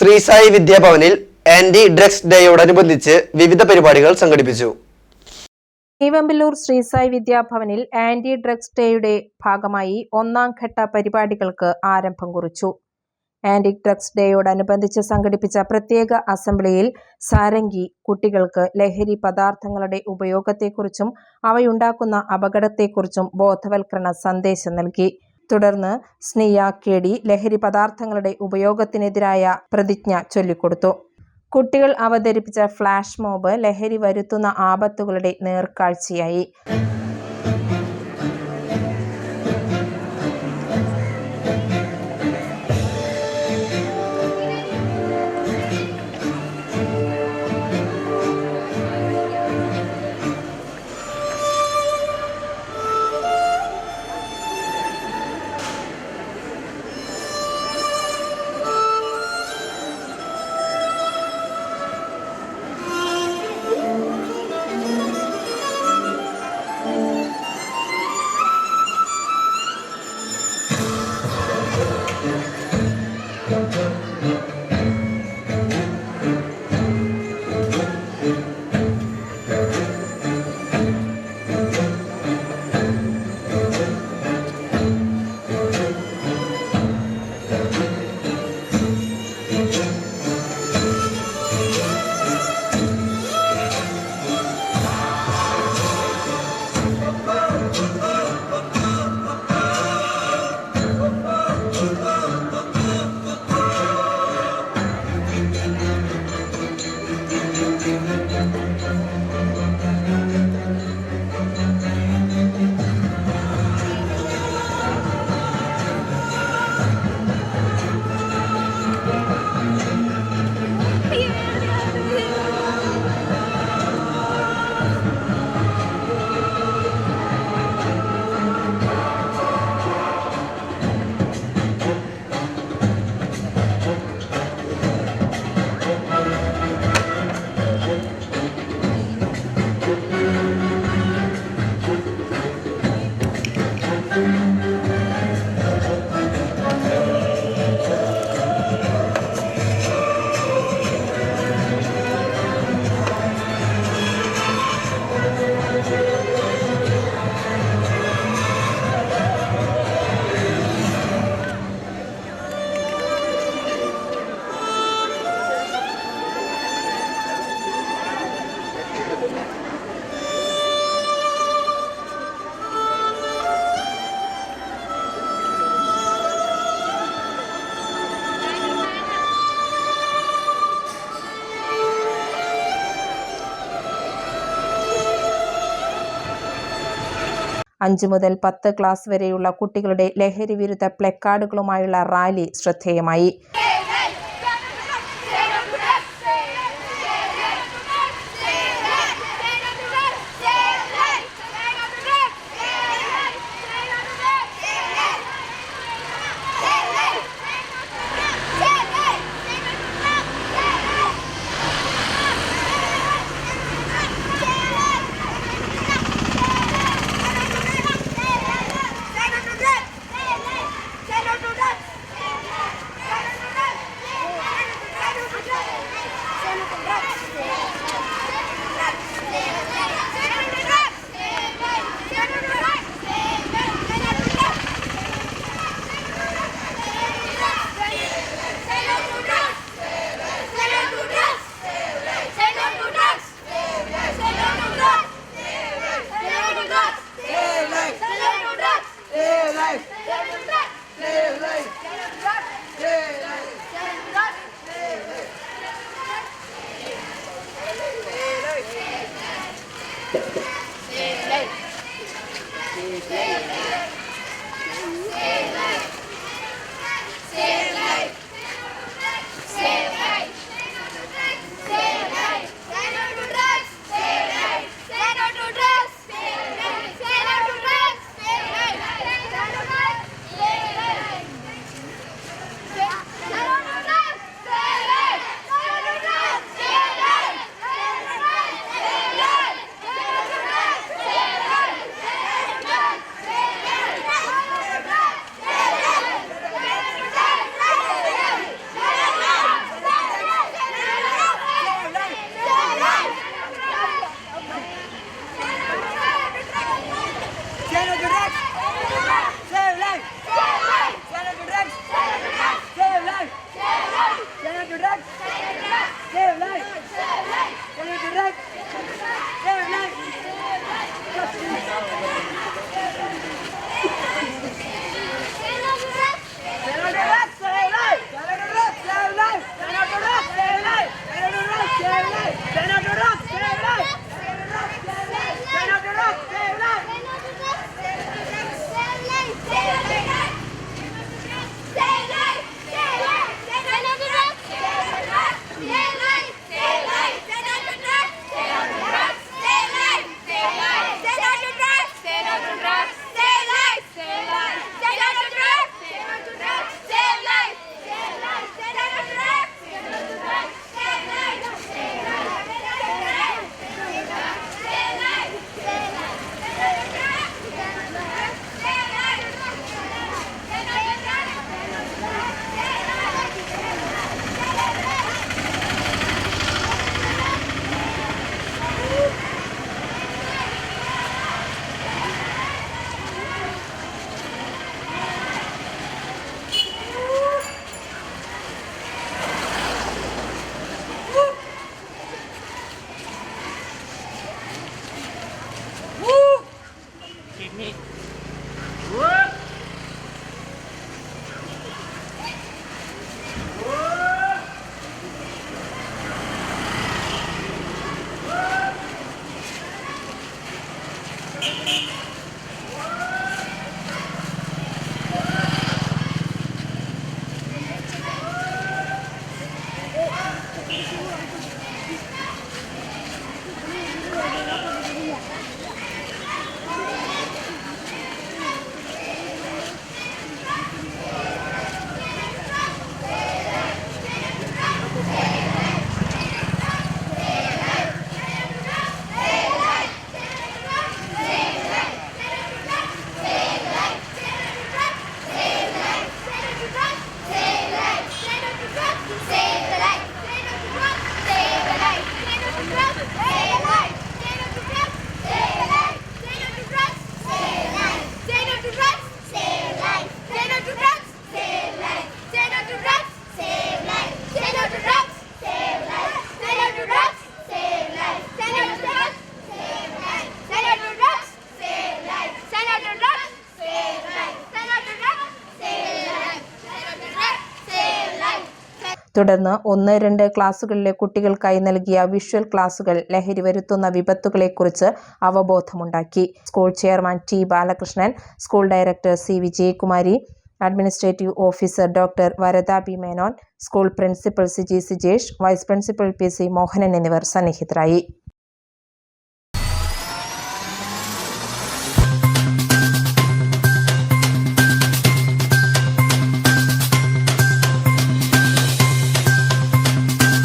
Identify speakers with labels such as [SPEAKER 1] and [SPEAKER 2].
[SPEAKER 1] Srisai വിദ്യാഭവനിൽ anti drugs ഡേയോടനുബന്ധിച്ച് വിവിധ പരിപാടികൾ സംഘടിപ്പിച്ചു.
[SPEAKER 2] ഈവമ്പലൂർ ശ്രീസായി വിദ്യാഭവനിൽ ആന്റി ഡ്രഗ്സ് ഡേയുടെ ഭാഗമായി ഒന്നാം ഘട്ട പരിപാടികൾക്ക് ആരംഭം കുറിച്ചു. ആന്റി ഡ്രഗ്സ് ഡേയോടനുബന്ധിച്ച് സംഘടിപ്പിച്ച പ്രത്യേക അസംബ്ലിയിൽ സാരംഗി കുട്ടികൾക്ക് ലഹരി പദാർത്ഥങ്ങളുടെ ഉപയോഗത്തെക്കുറിച്ചും അവയുണ്ടാക്കുന്ന അപകടത്തെക്കുറിച്ചും ബോധവൽക്കരണ സന്ദേശം നൽകി. തുടർന്ന് സ്നിയ കെ ഡി ലഹരി പദാർത്ഥങ്ങളുടെ ഉപയോഗത്തിനെതിരായ പ്രതിജ്ഞ ചൊല്ലിക്കൊടുത്തു. കുട്ടികൾ അവതരിപ്പിച്ച ഫ്ലാഷ് മോബ് ലഹരി വരുത്തുന്ന ആപത്തുകളുടെ നേർക്കാഴ്ചയായി. Thank you. അഞ്ചു മുതൽ പത്ത് ക്ലാസ് വരെയുള്ള കുട്ടികളുടെ ലഹരി വിരുദ്ധ പ്ലക്കാർഡുകളുമായുള്ള റാലി ശ്രദ്ധേയമായി.
[SPEAKER 3] Rey.
[SPEAKER 2] തുടർന്ന് ഒന്ന് രണ്ട് ക്ലാസുകളിലെ കുട്ടികൾക്കായി നൽകിയ വിഷ്വൽ ക്ലാസുകൾ ലഹരി വരുത്തുന്ന വിപത്തുകളെക്കുറിച്ച് അവബോധമുണ്ടാക്കി. School chairman T Balakrishnan school director C Vijayakumari administrative officer doctor Varada B Menon school principal C G Sijesh vice principal P C Mohanan എന്നിവർ സന്നിഹിതരായി.